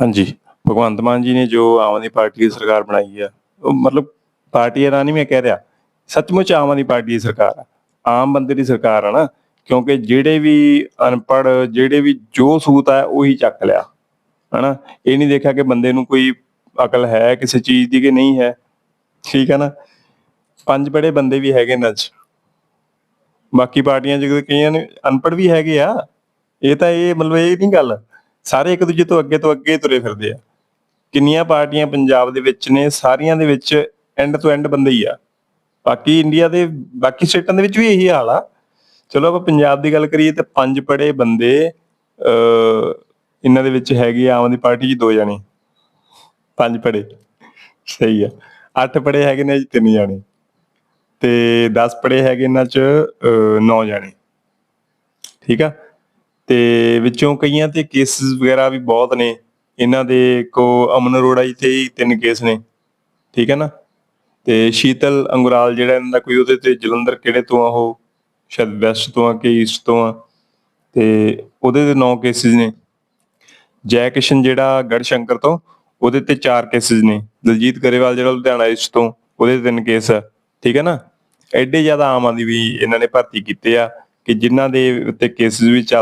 ਹਾਂਜੀ। ਭਗਵੰਤ ਮਾਨ ਜੀ ਨੇ ਜੋ ਆਮ ਆਦਮੀ ਪਾਰਟੀ ਦੀ ਸਰਕਾਰ ਬਣਾਈ ਹੈ ਉਹ ਮਤਲਬ ਪਾਰਟੀ ਦਾ ਨਹੀਂ ਮੈਂ ਕਹਿ ਰਿਹਾ। ਸੱਚਮੁੱਚ ਆਮ ਆਦਮੀ ਪਾਰਟੀ ਦੀ ਸਰਕਾਰ ਆ। ਆਮ ਬੰਦੇ ਦੀ ਸਰਕਾਰ ਆ ਨਾ, ਕਿਉਂਕਿ ਜਿਹੜੇ ਵੀ ਅਨਪੜ ਜਿਹੜੇ ਵੀ ਜੋ ਸੂਤ ਆ, ਉਹੀ ਚੱਕ ਲਿਆ। ਹਨਾ? ਇਹ ਨਹੀਂ ਦੇਖਿਆ ਕਿ ਬੰਦੇ ਨੂੰ ਕੋਈ ਅਕਲ ਹੈ ਕਿਸੇ ਚੀਜ਼ ਦੀ ਕਿ ਨਹੀਂ ਹੈ। ਠੀਕ ਹੈ ਨਾ? ਪੰਜ ਬੜੇ ਬੰਦੇ ਵੀ ਹੈਗੇ ਇਹਨਾਂ 'ਚ ਬਾਕੀ ਪਾਰਟੀਆਂ ਜਿਹੜੇ ਕਈਆਂ ਨੇ ਅਨਪੜ ਵੀ ਹੈਗੇ ਆ। ਇਹ ਤਾਂ ਇਹ ਮਤਲਬ ਇਹ ਨਹੀਂ ਗੱਲ। ਸਾਰੇ ਇੱਕ ਦੂਜੇ ਤੋਂ ਅੱਗੇ ਤੋਂ ਅੱਗੇ ਤੁਰੇ ਫਿਰਦੇ ਆ। ਕਿੰਨੀਆਂ ਪਾਰਟੀਆਂ ਪੰਜਾਬ ਦੇ ਵਿੱਚ ਨੇ, ਸਾਰੀਆਂ ਦੇ ਵਿੱਚ ਐਂਡ ਤੋਂ ਐਂਡ ਬੰਦੇ ਹੀ ਆ। ਬਾਕੀ ਇੰਡੀਆ ਦੇ, ਬਾਕੀ ਸਟੇਟਾਂ ਦੇ ਵਿੱਚ ਵੀ ਇਹੀ ਹਾਲ ਆ। ਚਲੋ ਆਪਾਂ ਪੰਜਾਬ ਦੀ ਗੱਲ ਕਰੀਏ ਤੇ ਪੰਜ ਪੜੇ ਬੰਦੇ ਅ ਇਹਨਾਂ ਦੇ ਵਿੱਚ ਹੈਗੇ ਆਮ ਆਦਮੀ ਪਾਰਟੀ 'ਚ ਦੋ ਜਾਣੇ। ਪੰਜ ਪੜੇ। ਸਹੀ ਆ। ਅੱਠ ਪੜੇ ਹੈਗੇ ਨੇ ਜੀ ਤਿੰਨ ਜਾਣੇ। ਤੇ 10 ਪੜੇ ਹੈਗੇ ਇਹਨਾਂ 'ਚ 9 ਜਾਣੇ। ਠੀਕ ਆ? ਤੇ ਵਿੱਚੋਂ ਕਈਆਂ ਤੇ ਕੇਸਿਸ ਵਗੈਰਾ ਵੀ ਬਹੁਤ ਨੇ। ਇਹਨਾਂ ਦੇ ਕੋ ਅਮਨ ਅਰੋੜਾ ਜੀ ਤੇ ਹੀ ਤਿੰਨ ਕੇਸ ਨੇ। ਠੀਕ ਹੈ ਨਾ? ਤੇ ਸ਼ੀਤਲ ਅੰਗੁਰਾਲ ਜਿਹੜਾ ਇਹਨਾਂ ਦਾ ਕੋਈ ਉਹਦੇ ਤੇ ਜਲੰਧਰ ਕਿਹੜੇ ਤੋਂ ਆ ਉਹ? ਸ਼ਾਇਦ ਵੈਸਟ ਤੋਂ ਆ ਕਿ ਈਸਟ ਤੋਂ ਆ। ਤੇ ਉਹਦੇ ਤੇ 9 ਕੇਸਿਸ ਨੇ। ਜੈ ਕਿਸ਼ਨ ਜਿਹੜਾ ਗੜਸ਼ੰਕਰ ਤੋਂ, ਉਹਦੇ ਤੇ 4 ਕੇਸਿਸ ਨੇ। ਦਲਜੀਤ ਗਰੇਵਾਲ ਜਿਹੜਾ ਲੁਧਿਆਣਾ ਈਸਟ ਤੋਂ, ਉਹਦੇ ਤੇ ਤਿੰਨ ਕੇਸ ਆ। ਠੀਕ ਹੈ ਨਾ? ਐਡੇ ਜ਼ਿਆਦਾ ਆਮ ਆਦਮੀ ਵੀ ਇਹਨਾਂ ਨੇ ਭਰਤੀ ਕੀਤੇ ਆ ਕਿ ਜਿਨ੍ਹਾਂ ਦੇ ਉੱਤੇ ਕੇਸਿਸ ਵੀ